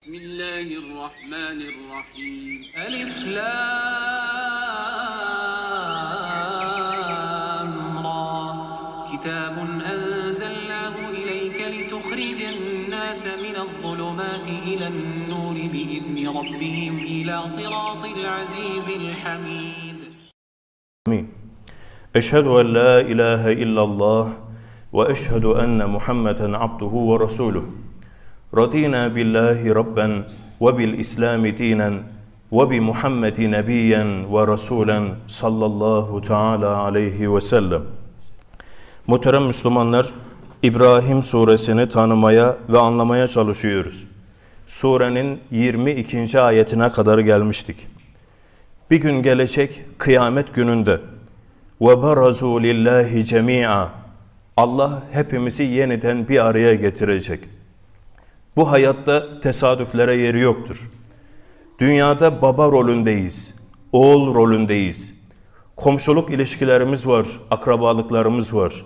بسم الله الرحمن الرحيم. ألف لام را. كتاب أنزلناه إليك لتخرج الناس من الظلمات إلى النور بإذن ربهم إلى صراط العزيز الحميد. آمين. أشهد أن لا إله إلا الله وأشهد أن محمدا عبده ورسوله. رضينا بالله ربا وبالإسلام دينا وبمحمد نبيا ورسولا صلى الله تعالى عليه وسلم Muhterem Müslümanlar, İbrahim suresini tanımaya ve anlamaya çalışıyoruz. Surenin 22. ayetine kadar gelmiştik. Bir gün gelecek kıyamet gününde ve barazu lillahi cemi'a Allah hepimizi yeniden bir araya getirecek. Bu hayatta tesadüflere yeri yoktur. Dünyada baba rolündeyiz, oğul rolündeyiz. Komşuluk ilişkilerimiz var, akrabalıklarımız var.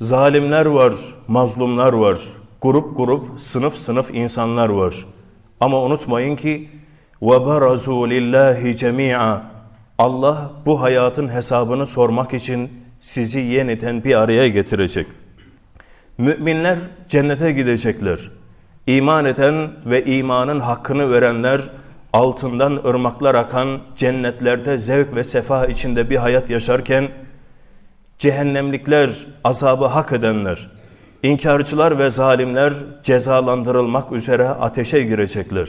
Zalimler var, mazlumlar var. Grup grup, sınıf sınıf insanlar var. Ama unutmayın ki وَبَرَزُوا لِلّٰهِ جَمِيعًا Allah bu hayatın hesabını sormak için sizi yeniden bir araya getirecek. Müminler cennete gidecekler. İman eden ve imanın hakkını verenler altından ırmaklar akan cennetlerde zevk ve sefa içinde bir hayat yaşarken cehennemlikler, azabı hak edenler, inkarcılar ve zalimler cezalandırılmak üzere ateşe girecekler.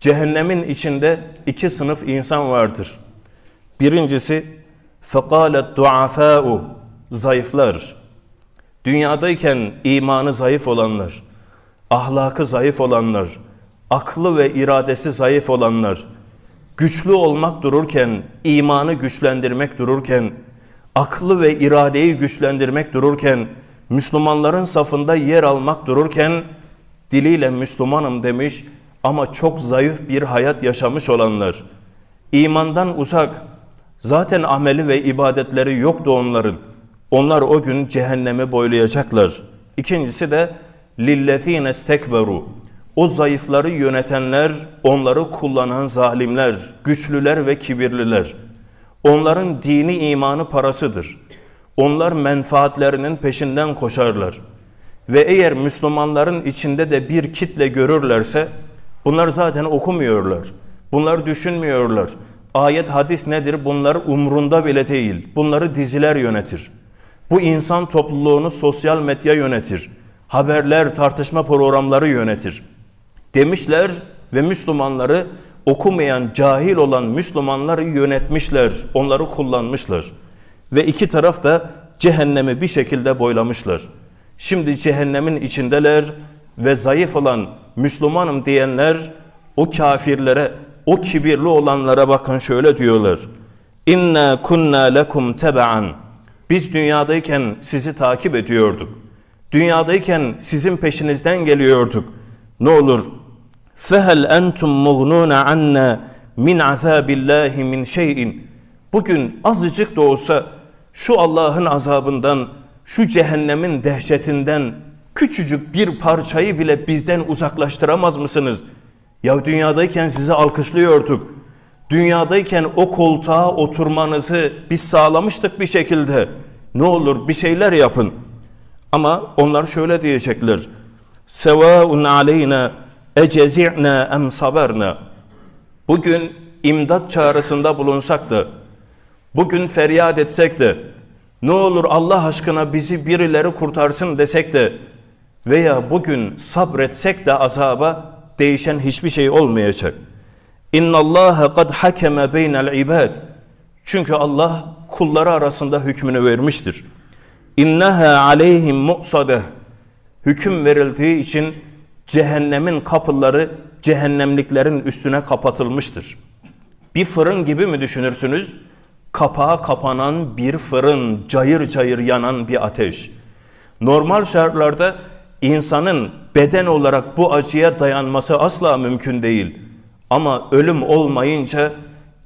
Cehennemin içinde iki sınıf insan vardır. Birincisi فَقَالَتْ duafau Zayıflar. Dünyadayken imanı zayıf olanlar, ahlakı zayıf olanlar, aklı ve iradesi zayıf olanlar, güçlü olmak dururken, imanı güçlendirmek dururken, aklı ve iradeyi güçlendirmek dururken, Müslümanların safında yer almak dururken, diliyle Müslümanım demiş ama çok zayıf bir hayat yaşamış olanlar, imandan uzak, zaten ameli ve ibadetleri yoktu onların. Onlar o gün cehennemi boylayacaklar. İkincisi de lillezine istekberu. O zayıfları yönetenler, onları kullanan zalimler, güçlüler ve kibirliler. Onların dini imanı parasıdır. Onlar menfaatlerinin peşinden koşarlar. Ve eğer Müslümanların içinde de bir kitle görürlerse bunlar zaten okumuyorlar. Bunlar düşünmüyorlar. Ayet hadis nedir? Bunlar umrunda bile değil. Bunları diziler yönetir. Bu insan topluluğunu sosyal medya yönetir. Haberler, tartışma programları yönetir. Demişler ve Müslümanları okumayan, cahil olan Müslümanları yönetmişler. Onları kullanmışlar. Ve iki taraf da cehennemi bir şekilde boylamışlar. Şimdi cehennemin içindeler ve zayıf olan Müslümanım diyenler o kafirlere, o kibirli olanlara bakın şöyle diyorlar. İnna kunna lekum teba'an. Biz dünyadayken sizi takip ediyorduk. Dünyadayken sizin peşinizden geliyorduk. Ne olur fehel entum mugnuna anna min azabillahi min şeyin. Bugün azıcık da olsa şu Allah'ın azabından, şu cehennemin dehşetinden küçücük bir parçayı bile bizden uzaklaştıramaz mısınız? Ya dünyadayken sizi alkışlıyorduk. Dünyadayken o koltuğa oturmanızı biz sağlamıştık bir şekilde. Ne olur bir şeyler yapın. Ama onlar şöyle diyecekler. Sevaun aleyna ecezi'na em saberna. Bugün imdat çağrısında bulunsak da, bugün feryat etsek de, ne olur Allah aşkına bizi birileri kurtarsın desek de veya bugün sabretsek de azaba değişen hiçbir şey olmayacak. İnna Allah kad hakeme beynel ibad. Çünkü Allah kulları arasında hükmünü vermiştir. İnneha aleyhim mu'sadeh. Hüküm verildiği için cehennemin kapıları cehennemliklerin üstüne kapatılmıştır. Bir fırın gibi mi düşünürsünüz? Kapağı kapanan bir fırın, cayır cayır yanan bir ateş. Normal şartlarda insanın beden olarak bu acıya dayanması asla mümkün değil. Ama ölüm olmayınca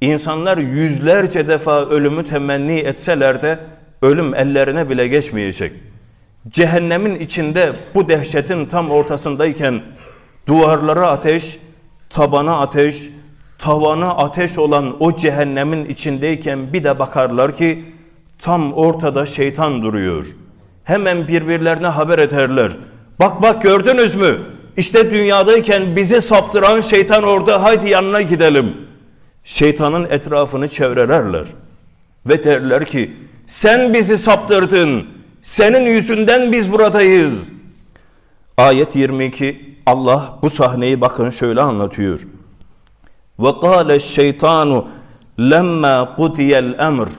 insanlar yüzlerce defa ölümü temenni etseler de ölüm ellerine bile geçmeyecek. Cehennemin içinde bu dehşetin tam ortasındayken duvarlara ateş, tabana ateş, tavana ateş olan o cehennemin içindeyken bir de bakarlar ki tam ortada şeytan duruyor. Hemen birbirlerine haber ederler. Bak bak gördünüz mü? İşte dünyadayken bizi saptıran şeytan orada haydi yanına gidelim. Şeytanın etrafını çevrelerler. Ve derler ki sen bizi saptırdın. Senin yüzünden biz buradayız. Ayet 22 Allah bu sahneyi bakın şöyle anlatıyor. Ve kâle şeytanu lemma kudiyel emr.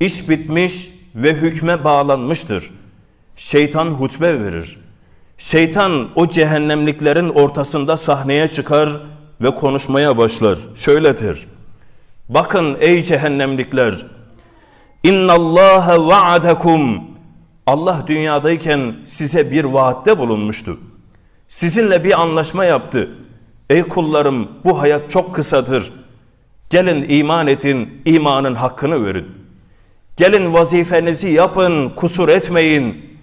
İş bitmiş ve hükme bağlanmıştır. Şeytan hutbe verir. Şeytan o cehennemliklerin ortasında sahneye çıkar ve konuşmaya başlar. Şöyle der. Bakın ey cehennemlikler. İnnallâhe va'adekum. Allah dünyadayken size bir vaatte bulunmuştu. Sizinle bir anlaşma yaptı. Ey kullarım bu hayat çok kısadır. Gelin iman edin, imanın hakkını verin. Gelin vazifenizi yapın, kusur etmeyin.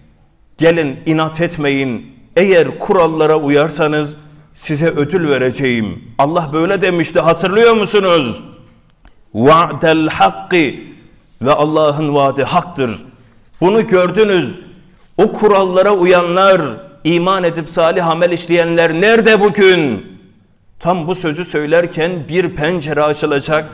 Gelin inat etmeyin. Eğer kurallara uyarsanız size ödül vereceğim. Allah böyle demişti hatırlıyor musunuz? Va'del hakkı ve Allah'ın vaadi haktır. Bunu gördünüz. O kurallara uyanlar, iman edip salih amel işleyenler nerede bugün? Tam bu sözü söylerken bir pencere açılacak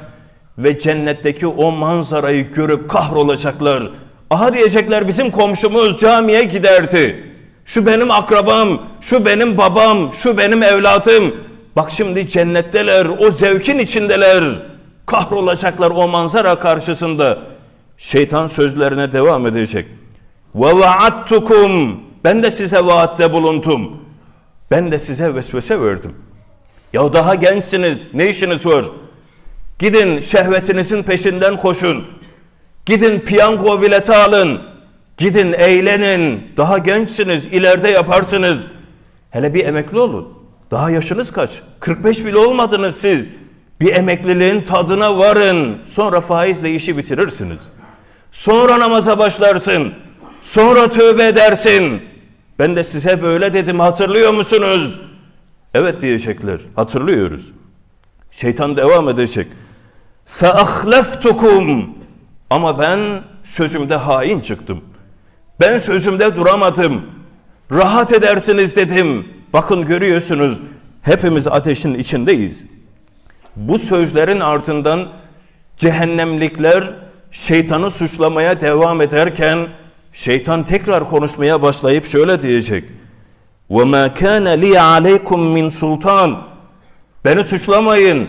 ve cennetteki o manzarayı görüp kahrolacaklar. Aha diyecekler bizim komşumuz camiye giderdi. Şu benim akrabam, şu benim babam, şu benim evladım. Bak şimdi cennetteler, o zevkin içindeler. Kahrolacaklar o manzara karşısında. Şeytan sözlerine devam edecek. Ve vaattukum. Ben de size vaatte bulundum. Ben de size vesvese verdim. Ya daha gençsiniz. Ne işiniz var? Gidin şehvetinizin peşinden koşun. Gidin piyango bileti alın. Gidin eğlenin. Daha gençsiniz. ileride yaparsınız. Hele bir emekli olun. Daha yaşınız kaç? 45 bile olmadınız siz. Bir emekliliğin tadına varın. Sonra faizle işi bitirirsiniz. Sonra namaza başlarsın. Sonra tövbe edersin. Ben de size böyle dedim hatırlıyor musunuz? Evet diyecekler. Hatırlıyoruz. Şeytan devam edecek. فَاَخْلَفْتُكُمْ Ama ben sözümde hain çıktım. Ben sözümde duramadım. Rahat edersiniz dedim. Bakın görüyorsunuz hepimiz ateşin içindeyiz. Bu sözlerin ardından cehennemlikler şeytanı suçlamaya devam ederken şeytan tekrar konuşmaya başlayıp şöyle diyecek. وَمَا كَانَ لِي عَلَيْكُمْ مِنْ sultan. Beni suçlamayın.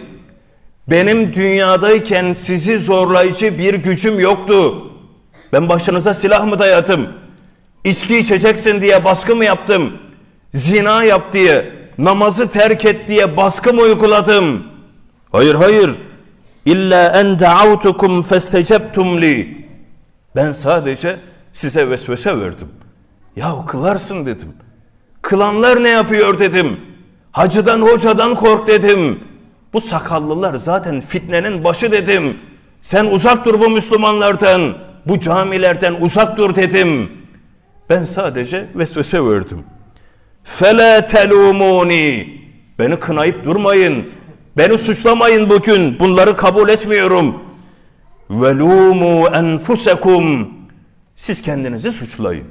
Benim dünyadayken sizi zorlayıcı bir gücüm yoktu. Ben başınıza silah mı dayadım? İçki içeceksin diye baskı mı yaptım? Zina yap diye, namazı terk et diye baskı mı uyguladım? Hayır hayır. İlla en da'avtukum festecebtum li. Ben sadece size vesvese verdim. Ya kılarsın dedim. Kılanlar ne yapıyor dedim. Hacıdan hocadan kork dedim. Bu sakallılar zaten fitnenin başı dedim. Sen uzak dur bu Müslümanlardan, bu camilerden uzak dur dedim. Ben sadece vesvese verdim. Fela telumuni. Beni kınayıp durmayın. Beni suçlamayın bugün. Bunları kabul etmiyorum. Velumu enfusekum. Siz kendinizi suçlayın.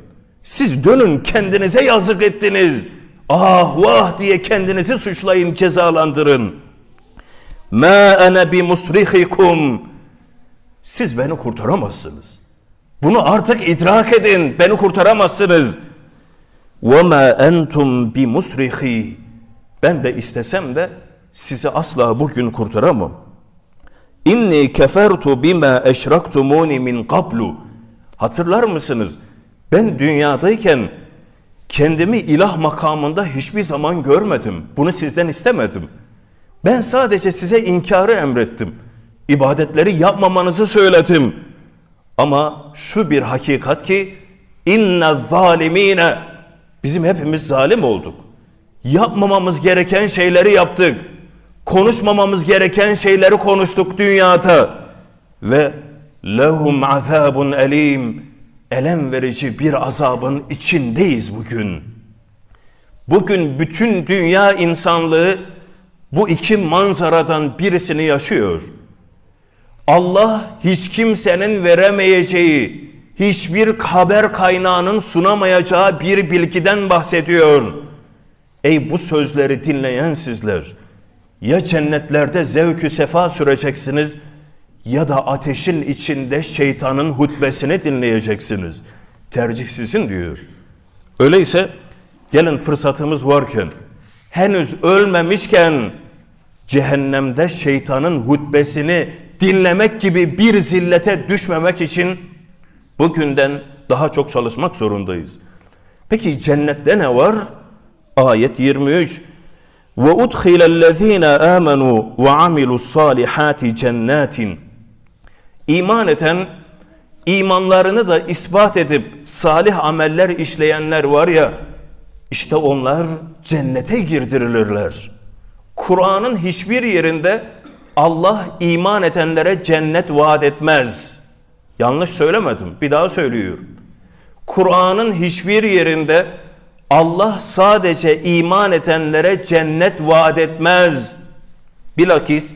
Siz dönün kendinize yazık ettiniz. Ah vah diye kendinizi suçlayın, cezalandırın. Ma ene bi musrihikum. Siz beni kurtaramazsınız. Bunu artık idrak edin. Beni kurtaramazsınız. Ve ma entum bi musrihi. Ben de istesem de sizi asla bugün kurtaramam. İnni kefertu bima eşraktumuni min qablu. Hatırlar mısınız? Ben dünyadayken kendimi ilah makamında hiçbir zaman görmedim. Bunu sizden istemedim. Ben sadece size inkarı emrettim. İbadetleri yapmamanızı söyledim. Ama şu bir hakikat ki inne zalimine bizim hepimiz zalim olduk. Yapmamamız gereken şeyleri yaptık. Konuşmamamız gereken şeyleri konuştuk dünyada. Ve lehum azabun elim elem verici bir azabın içindeyiz bugün. Bugün bütün dünya insanlığı bu iki manzaradan birisini yaşıyor. Allah hiç kimsenin veremeyeceği, hiçbir haber kaynağının sunamayacağı bir bilgiden bahsediyor. Ey bu sözleri dinleyen sizler, ya cennetlerde zevkü sefa süreceksiniz ya da ateşin içinde şeytanın hutbesini dinleyeceksiniz. Tercih sizin diyor. Öyleyse gelin fırsatımız varken, henüz ölmemişken cehennemde şeytanın hutbesini dinlemek gibi bir zillete düşmemek için bugünden daha çok çalışmak zorundayız. Peki cennette ne var? Ayet 23. Udkhilellezine amenu ve amilus salihati cennetin. İman eden, imanlarını da ispat edip salih ameller işleyenler var ya, işte onlar cennete girdirilirler. Kur'an'ın hiçbir yerinde Allah iman edenlere cennet vaat etmez. Yanlış söylemedim. Bir daha söylüyorum. Kur'an'ın hiçbir yerinde Allah sadece iman edenlere cennet vaat etmez. Bilakis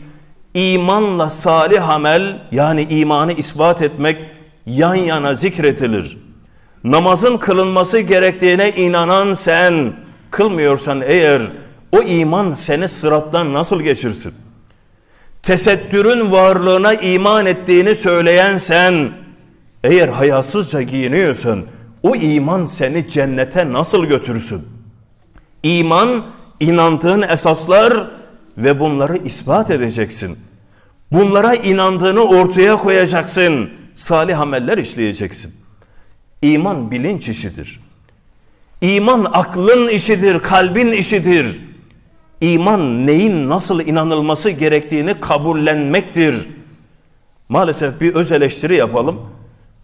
imanla salih amel yani imanı ispat etmek yan yana zikredilir. Namazın kılınması gerektiğine inanan sen, kılmıyorsan eğer o iman seni sırattan nasıl geçirsin? Tesettürün varlığına iman ettiğini söyleyen sen, eğer hayasızca giyiniyorsan o iman seni cennete nasıl götürsün? İman, inandığın esaslar ve bunları ispat edeceksin. Bunlara inandığını ortaya koyacaksın. Salih ameller işleyeceksin. İman bilinç işidir. İman aklın işidir, kalbin işidir. İman neyin nasıl inanılması gerektiğini kabullenmektir. Maalesef bir öz eleştiri yapalım.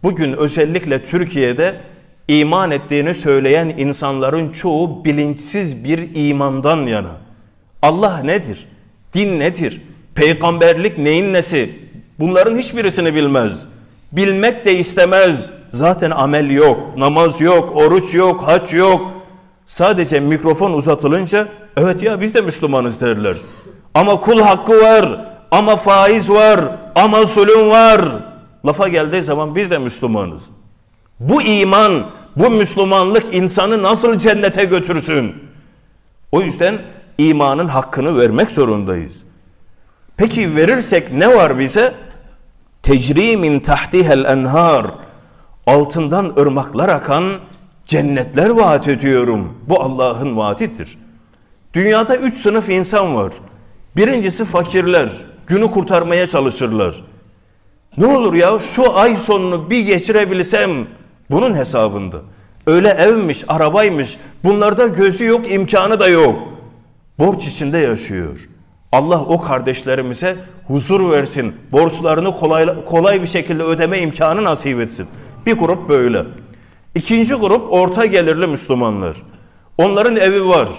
Bugün özellikle Türkiye'de iman ettiğini söyleyen insanların çoğu bilinçsiz bir imandan yana. Allah nedir? Din nedir? Peygamberlik neyin nesi? Bunların hiçbirisini bilmez. Bilmek de istemez. Zaten amel yok, namaz yok, oruç yok, haç yok. Sadece mikrofon uzatılınca evet ya biz de Müslümanız derler. Ama kul hakkı var, ama faiz var, ama zulüm var. Lafa geldiği zaman biz de Müslümanız. Bu iman, bu Müslümanlık insanı nasıl cennete götürsün? O yüzden imanın hakkını vermek zorundayız. Peki verirsek ne var bize? Tecri min tahtihel enhar. Altından ırmaklar akan cennetler vaat ediyorum. Bu Allah'ın vaatidir. Dünyada üç sınıf insan var. Birincisi fakirler. Günü kurtarmaya çalışırlar. Ne olur ya şu ay sonunu bir geçirebilsem bunun hesabında. Öyle evmiş, arabaymış. Bunlarda gözü yok, imkanı da yok. Borç içinde yaşıyor. Allah o kardeşlerimize huzur versin. Borçlarını kolay, kolay bir şekilde ödeme imkanı nasip etsin. Bir grup böyle. İkinci grup orta gelirli Müslümanlar. Onların evi var.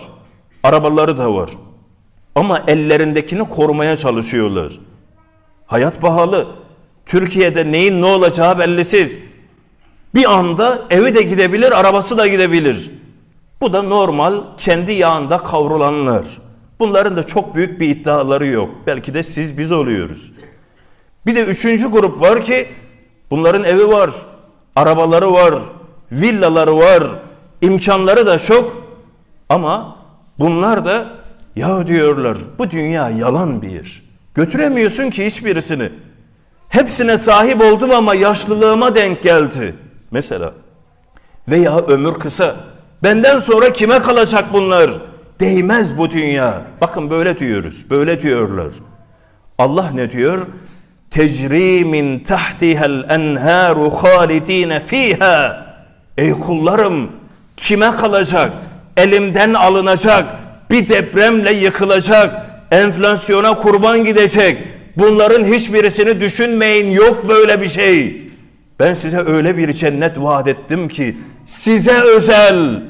Arabaları da var. Ama ellerindekini korumaya çalışıyorlar. Hayat pahalı. Türkiye'de neyin ne olacağı bellisiz. Bir anda evi de gidebilir, arabası da gidebilir. Bu da normal kendi yağında kavrulanlar. Bunların da çok büyük bir iddiaları yok. Belki de siz biz oluyoruz. Bir de üçüncü grup var ki bunların evi var, arabaları var, villaları var, imkanları da çok. Ama bunlar da ya diyorlar bu dünya yalan bir yer. Götüremiyorsun ki hiçbirisini. Hepsine sahip oldum ama yaşlılığıma denk geldi. Mesela veya ömür kısa. Benden sonra kime kalacak bunlar? Değmez bu dünya. Bakın böyle diyoruz. Böyle diyorlar. Allah ne diyor? Tecri min tahtihel enharu halidine fiha. Ey kullarım kime kalacak? Elimden alınacak. Bir depremle yıkılacak. Enflasyona kurban gidecek. Bunların hiçbirisini düşünmeyin. Yok böyle bir şey. Ben size öyle bir cennet vaat ettim ki size özel.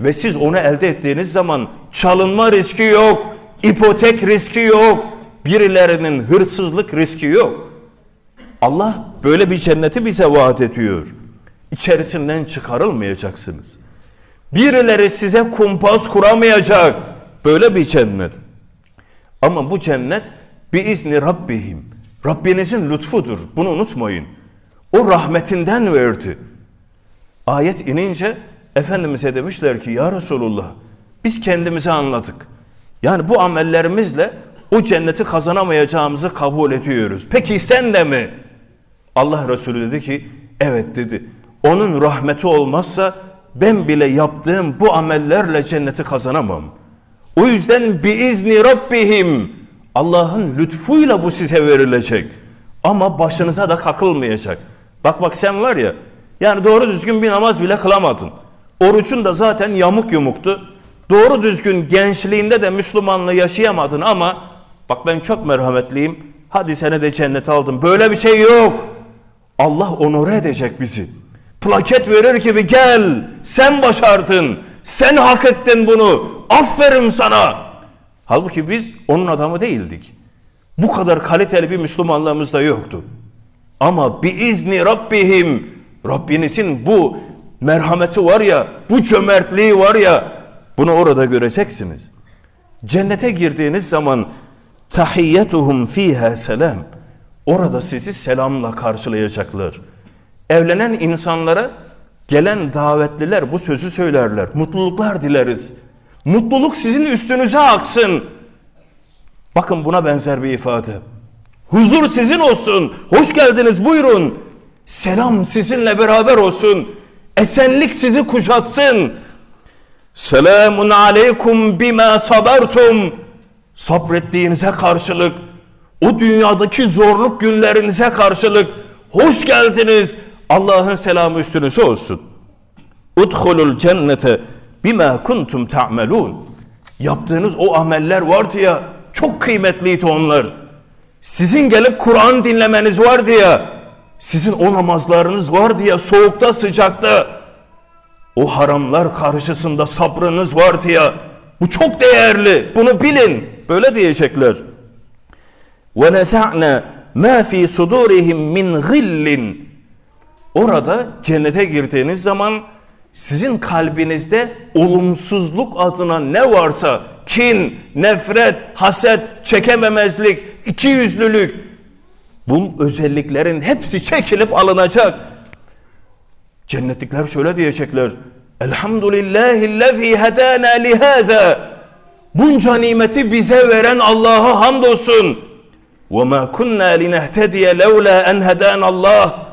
Ve siz onu elde ettiğiniz zaman çalınma riski yok, ipotek riski yok, birilerinin hırsızlık riski yok. Allah böyle bir cenneti bize vaat ediyor. İçerisinden çıkarılmayacaksınız. Birileri size kumpas kuramayacak. Böyle bir cennet. Ama bu cennet bir izni Rabbihim. Rabbinizin lütfudur. Bunu unutmayın. O rahmetinden verdi. Ayet inince Efendimiz'e demişler ki ya Resulullah biz kendimizi anladık. Yani bu amellerimizle o cenneti kazanamayacağımızı kabul ediyoruz. Peki sen de mi? Allah Resulü dedi ki evet dedi. Onun rahmeti olmazsa ben bile yaptığım bu amellerle cenneti kazanamam. O yüzden biizni Rabbihim Allah'ın lütfuyla bu size verilecek. Ama başınıza da kakılmayacak. Bak bak sen var ya yani doğru düzgün bir namaz bile kılamadın. Orucun da zaten yamuk yumuktu. Doğru düzgün gençliğinde de Müslümanlığı yaşayamadın ama bak ben çok merhametliyim. Hadi seni de cennete aldım. Böyle bir şey yok. Allah onore edecek bizi. Plaket verir gibi gel. Sen başardın. Sen hak ettin bunu. Aferin sana. Halbuki biz onun adamı değildik. Bu kadar kaliteli bir Müslümanlığımız da yoktu. Ama biizni Rabbihim Rabbinizin bu merhameti var ya, bu cömertliği var ya, bunu orada göreceksiniz. Cennete girdiğiniz zaman tahiyyetuhum fiha selam. Orada sizi selamla karşılayacaklar. Evlenen insanlara gelen davetliler bu sözü söylerler. Mutluluklar dileriz. Mutluluk sizin üstünüze aksın. Bakın buna benzer bir ifade. Huzur sizin olsun. Hoş geldiniz buyurun. Selam sizinle beraber olsun. Esenlik sizi kuşatsın. Selamun aleykum bima sabertum. Sabrettiğinize karşılık, o dünyadaki zorluk günlerinize karşılık hoş geldiniz. Allah'ın selamı üstünüze olsun. Udhulul cennete bima kuntum ta'melun. Yaptığınız o ameller vardı ya çok kıymetliydi onlar. Sizin gelip Kur'an dinlemeniz vardı ya. Sizin o namazlarınız vardı ya soğukta sıcakta. O haramlar karşısında sabrınız vardı ya. Bu çok değerli. Bunu bilin. Böyle diyecekler. Neza'na ma fi sudurihim min gillin. Orada cennete girdiğiniz zaman sizin kalbinizde olumsuzluk adına ne varsa kin, nefret, haset, çekememezlik, ikiyüzlülük bu özelliklerin hepsi çekilip alınacak. Cennetlikler şöyle diyecekler. Elhamdülillahillezî hedâna lihâzâ. Bunca nimeti bize veren Allah'a hamdolsun. وَمَا كُنَّا لِنَهْتَدِيَ لَوْلَا اَنْ هَدَانَ Allah.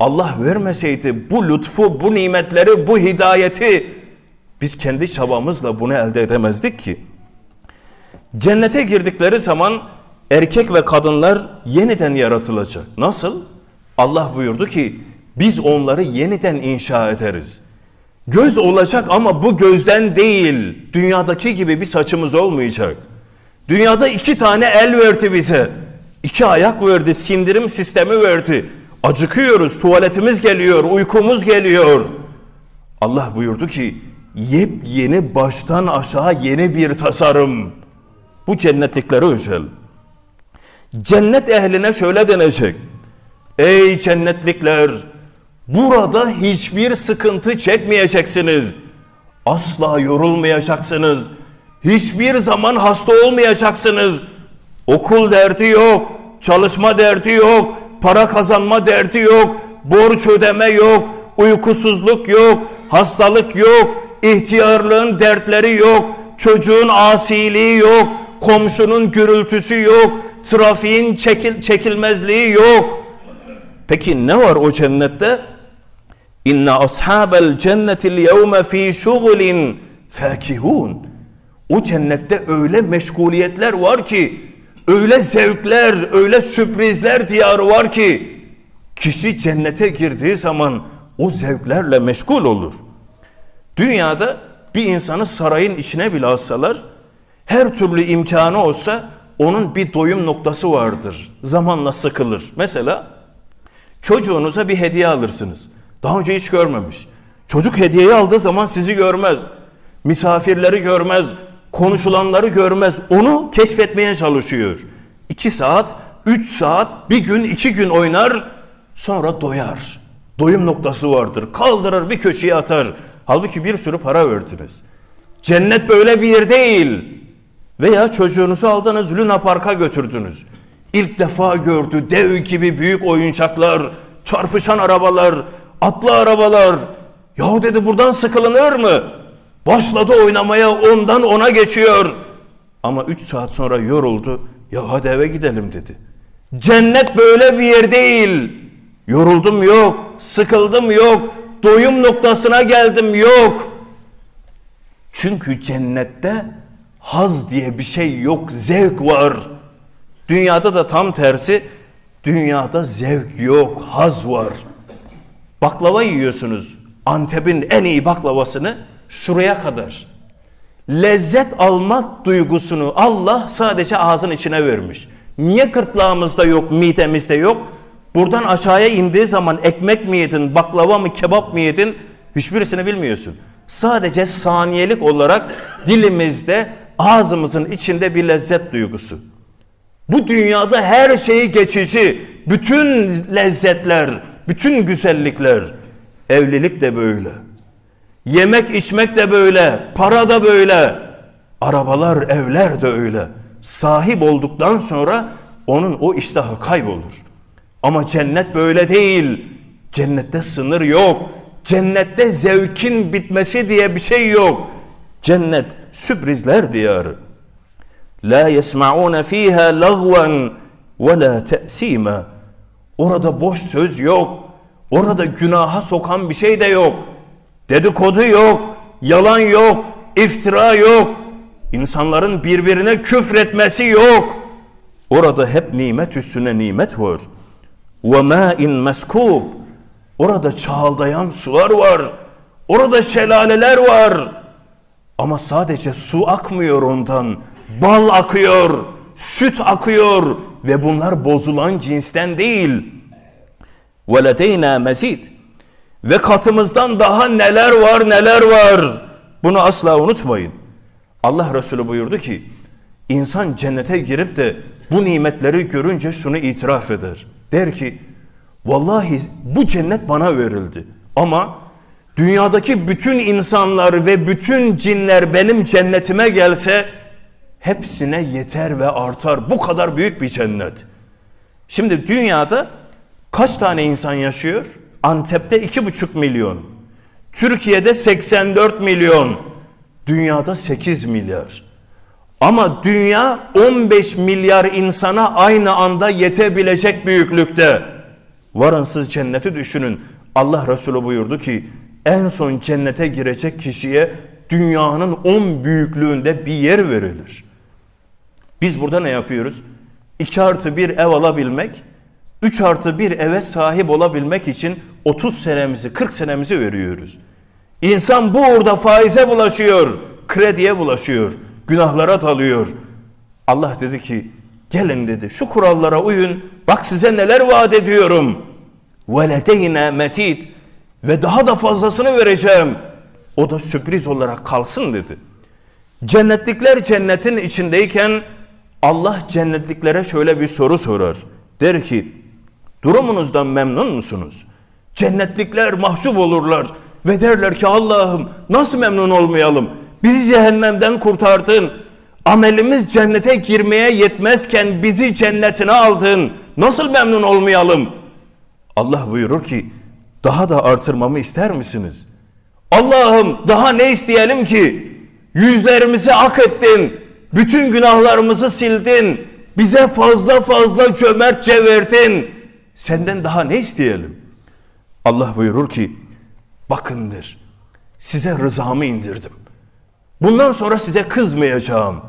Allah vermeseydi bu lütfu, bu nimetleri, bu hidayeti biz kendi çabamızla bunu elde edemezdik ki. Cennete girdikleri zaman erkek ve kadınlar yeniden yaratılacak. Nasıl? Allah buyurdu ki biz onları yeniden inşa ederiz. Göz olacak ama bu gözden değil. Dünyadaki gibi bir saçımız olmayacak. Dünyada iki tane el verdi bize. iki ayak verdi, sindirim sistemi verdi. Acıkıyoruz, tuvaletimiz geliyor, uykumuz geliyor. Allah buyurdu ki yepyeni baştan aşağı yeni bir tasarım. Bu cennetliklere özel. Cennet ehline şöyle denecek. Ey cennetlikler! Burada hiçbir sıkıntı çekmeyeceksiniz. Asla yorulmayacaksınız. Hiçbir zaman hasta olmayacaksınız. Okul derdi yok, çalışma derdi yok, para kazanma derdi yok, borç ödeme yok, uykusuzluk yok, hastalık yok, ihtiyarlığın dertleri yok, çocuğun asiliği yok, komşunun gürültüsü yok, trafiğin çekil çekilmezliği yok. Peki ne var o cennette? İnne ashabel cennetil yevme fi şugulin fakihun. O cennette öyle meşguliyetler var ki, öyle zevkler, öyle sürprizler diyarı var ki, kişi cennete girdiği zaman o zevklerle meşgul olur. Dünyada bir insanı sarayın içine bile alsalar, her türlü imkanı olsa onun bir doyum noktası vardır. Zamanla sıkılır. Mesela çocuğunuza bir hediye alırsınız. Daha önce hiç görmemiş. Çocuk hediyeyi aldığı zaman sizi görmez. Misafirleri görmez. Konuşulanları görmez. Onu keşfetmeye çalışıyor. İki saat, üç saat, bir gün, iki gün oynar. Sonra doyar. Doyum noktası vardır. Kaldırır bir köşeye atar. Halbuki bir sürü para verdiniz. Cennet böyle bir yer değil. Veya çocuğunuzu aldınız Luna Park'a götürdünüz. İlk defa gördü dev gibi büyük oyuncaklar, çarpışan arabalar, atlı arabalar. Yahu dedi buradan sıkılınır mı? Başladı oynamaya ondan ona geçiyor. Ama 3 saat sonra yoruldu. Ya hadi eve gidelim dedi. Cennet böyle bir yer değil. Yoruldum yok, sıkıldım yok, doyum noktasına geldim yok. Çünkü cennette haz diye bir şey yok, zevk var. Dünyada da tam tersi, dünyada zevk yok, haz var. Baklava yiyorsunuz. Antep'in en iyi baklavasını şuraya kadar. Lezzet almak duygusunu Allah sadece ağzın içine vermiş. Niye gırtlağımızda yok, midemizde yok? Buradan aşağıya indiği zaman ekmek mi yedin, baklava mı, kebap mı yedin? Hiçbirisini bilmiyorsun. Sadece saniyelik olarak dilimizde, ağzımızın içinde bir lezzet duygusu. Bu dünyada her şeyi geçici. Bütün lezzetler, bütün güzellikler. Evlilik de böyle. Yemek içmek de böyle. Para da böyle. Arabalar, evler de öyle. Sahip olduktan sonra onun o iştahı kaybolur. Ama cennet böyle değil. Cennette sınır yok. Cennette zevkin bitmesi diye bir şey yok. Cennet sürprizler diyarı. La yesma'un fiha lagwan ve la te'sima. Orada boş söz yok. Orada günaha sokan bir şey de yok. Dedikodu yok, yalan yok, iftira yok. İnsanların birbirine küfretmesi yok. Orada hep nimet üstüne nimet var. Ma'in meskub. Orada çağaldayan sular var. Orada şelaleler var. Ama sadece su akmıyor ondan. Bal akıyor, süt akıyor ve bunlar bozulan cinsten değil. وَلَدَيْنَا مَزِيدٍ Ve katımızdan daha neler var neler var. Bunu asla unutmayın. Allah Resulü buyurdu ki, insan cennete girip de bu nimetleri görünce şunu itiraf eder. Der ki, vallahi bu cennet bana verildi. Ama dünyadaki bütün insanlar ve bütün cinler benim cennetime gelse hepsine yeter ve artar. Bu kadar büyük bir cennet. Şimdi dünyada kaç tane insan yaşıyor? Antep'te iki buçuk milyon. Türkiye'de 84 milyon. Dünyada 8 milyar. Ama dünya 15 milyar insana aynı anda yetebilecek büyüklükte. Varın siz cenneti düşünün. Allah Resulü buyurdu ki en son cennete girecek kişiye dünyanın 10 büyüklüğünde bir yer verilir. Biz burada ne yapıyoruz? 2 artı bir ev alabilmek, 3 artı bir eve sahip olabilmek için 30 senemizi, 40 senemizi veriyoruz. İnsan bu uğurda faize bulaşıyor, krediye bulaşıyor, günahlara dalıyor. Allah dedi ki, gelin dedi şu kurallara uyun, bak size neler vaat ediyorum. وَلَدَيْنَا mesid ve daha da fazlasını vereceğim. O da sürpriz olarak kalsın dedi. Cennetlikler cennetin içindeyken Allah cennetliklere şöyle bir soru sorar. Der ki durumunuzdan memnun musunuz? Cennetlikler mahcup olurlar ve derler ki Allah'ım nasıl memnun olmayalım? Bizi cehennemden kurtardın. Amelimiz cennete girmeye yetmezken bizi cennetine aldın. Nasıl memnun olmayalım? Allah buyurur ki daha da artırmamı ister misiniz? Allah'ım daha ne isteyelim ki? Yüzlerimizi ak ettin. Bütün günahlarımızı sildin. Bize fazla fazla cömertçe verdin. Senden daha ne isteyelim? Allah buyurur ki bakındır size rızamı indirdim. Bundan sonra size kızmayacağım.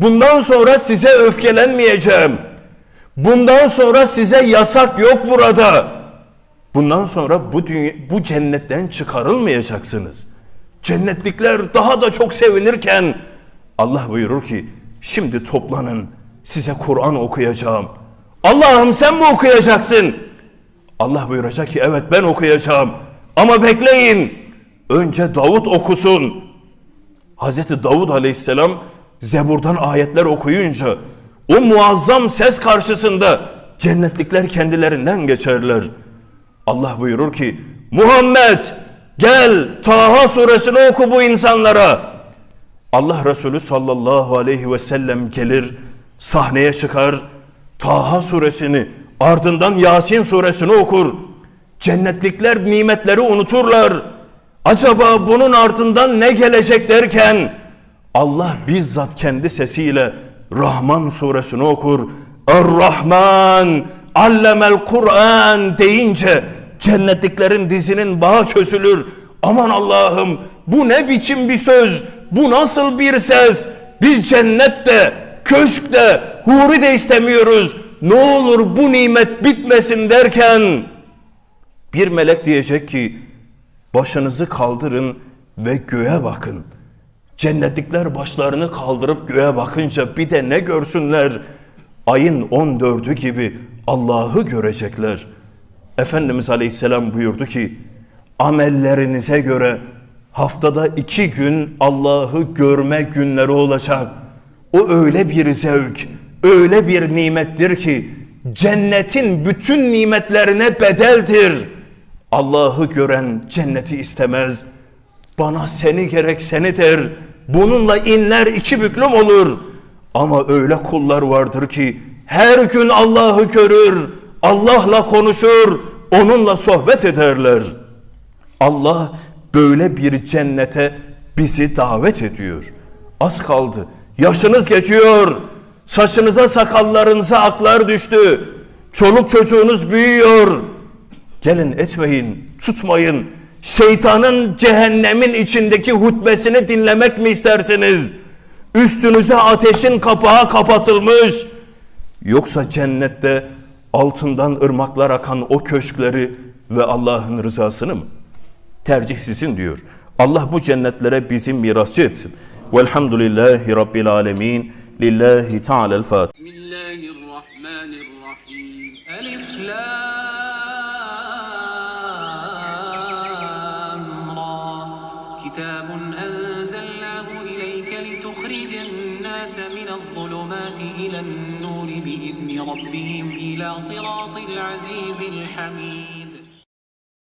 Bundan sonra size öfkelenmeyeceğim. Bundan sonra size yasak yok burada. Bundan sonra bu dünya, bu cennetten çıkarılmayacaksınız. Cennetlikler daha da çok sevinirken Allah buyurur ki şimdi toplanın size Kur'an okuyacağım. Allah'ım sen mi okuyacaksın? Allah buyuracak ki evet ben okuyacağım. Ama bekleyin. Önce Davut okusun. Hazreti Davud aleyhisselam Zebur'dan ayetler okuyunca o muazzam ses karşısında cennetlikler kendilerinden geçerler. Allah buyurur ki Muhammed Gel Taha suresini oku bu insanlara. Allah Resulü sallallahu aleyhi ve sellem gelir, sahneye çıkar, Taha suresini, ardından Yasin suresini okur. Cennetlikler nimetleri unuturlar. Acaba bunun ardından ne gelecek derken Allah bizzat kendi sesiyle Rahman suresini okur. Er-Rahman allemel Kur'an deyince cennetliklerin dizinin bağı çözülür. Aman Allah'ım bu ne biçim bir söz? Bu nasıl bir ses? Biz cennette, köşkte, huri de istemiyoruz. Ne olur bu nimet bitmesin derken bir melek diyecek ki başınızı kaldırın ve göğe bakın. Cennetlikler başlarını kaldırıp göğe bakınca bir de ne görsünler? Ayın 14'ü gibi Allah'ı görecekler. Efendimiz Aleyhisselam buyurdu ki amellerinize göre haftada iki gün Allah'ı görme günleri olacak. O öyle bir zevk, öyle bir nimettir ki cennetin bütün nimetlerine bedeldir. Allah'ı gören cenneti istemez. Bana seni gerek seni der. Bununla inler iki büklüm olur. Ama öyle kullar vardır ki her gün Allah'ı görür, Allah'la konuşur, onunla sohbet ederler. Allah böyle bir cennete bizi davet ediyor. Az kaldı. Yaşınız geçiyor. Saçınıza sakallarınıza aklar düştü. Çoluk çocuğunuz büyüyor. Gelin etmeyin, tutmayın. Şeytanın cehennemin içindeki hutbesini dinlemek mi istersiniz? Üstünüze ateşin kapağı kapatılmış. Yoksa cennette altından ırmaklar akan o köşkleri ve Allah'ın rızasını mı? Tercih sizin diyor. Allah bu cennetlere bizi mirasçı etsin. Velhamdülillahi Rabbil alemin. Lillahi Teala'l Fatiha. Bismillahirrahmanirrahim. Elif lam ra. Kitabun إلى صراط العزيز الحميد.